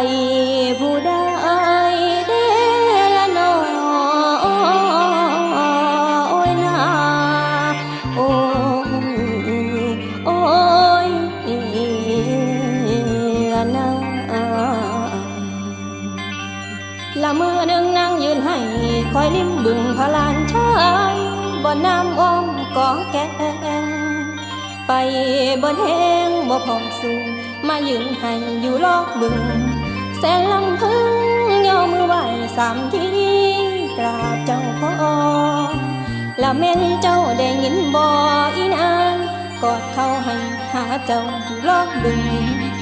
ใส่ผู้ใดเดละนอโอ้ยนาโอ้ยโอ้ยละนาละมือหนึ่งนั่งยืนให้คอยลิ้มบึงพลานชายบ่น้ำอ้อมกอแกงไปบนแห้งบ่พองสูงมายืนให้อยู่ลอกบึง แสนลำพึงยอมือไหวสามทีกราบเจ้าพ่อละแม่นเจ้าได้ยินบ่อีนางกอดเขาให้หาเจ้าลอกบึง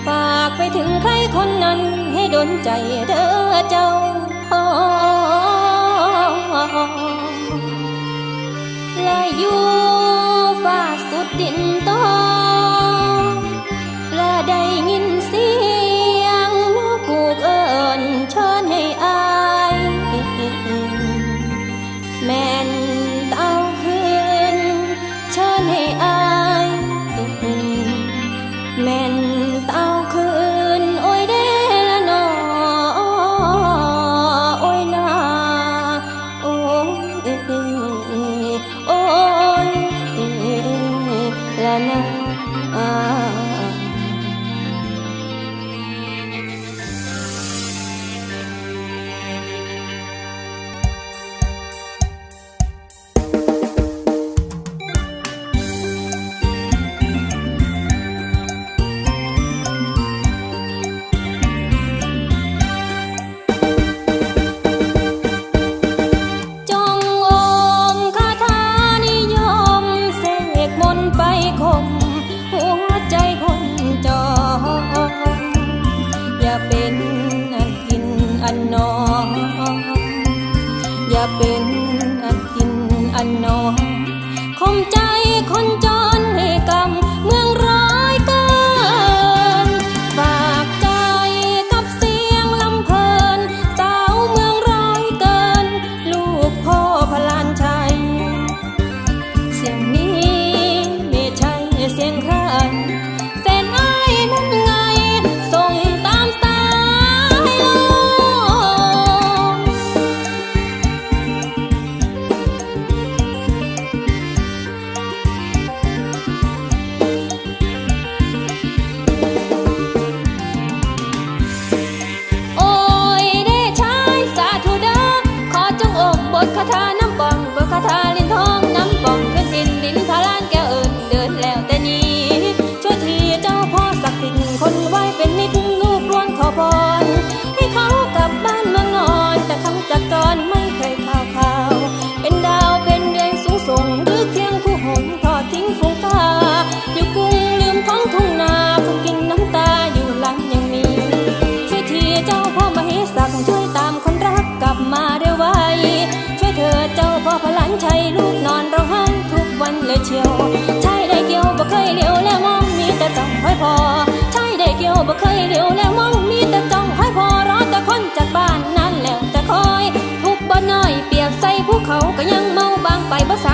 ฝากไปถึงใครคนนั้นให้ดนใจเด้อเจ้าพ่อและอยู่ฟ้าสุดดิน ให้อา อย่าเป็นอันกินอันนอนคมใจคนจ คาถาน้ำปองบทคาถาลินท บ่เคยเลี้ยวแล้วมองมีแต่จ้องคอยพอรอแต่คนจากบ้านนั้นแล้วแต่คอย ทุกบ่น้อยเปียกใส่ภูเขาก็ยังเมาบางไปบ่ส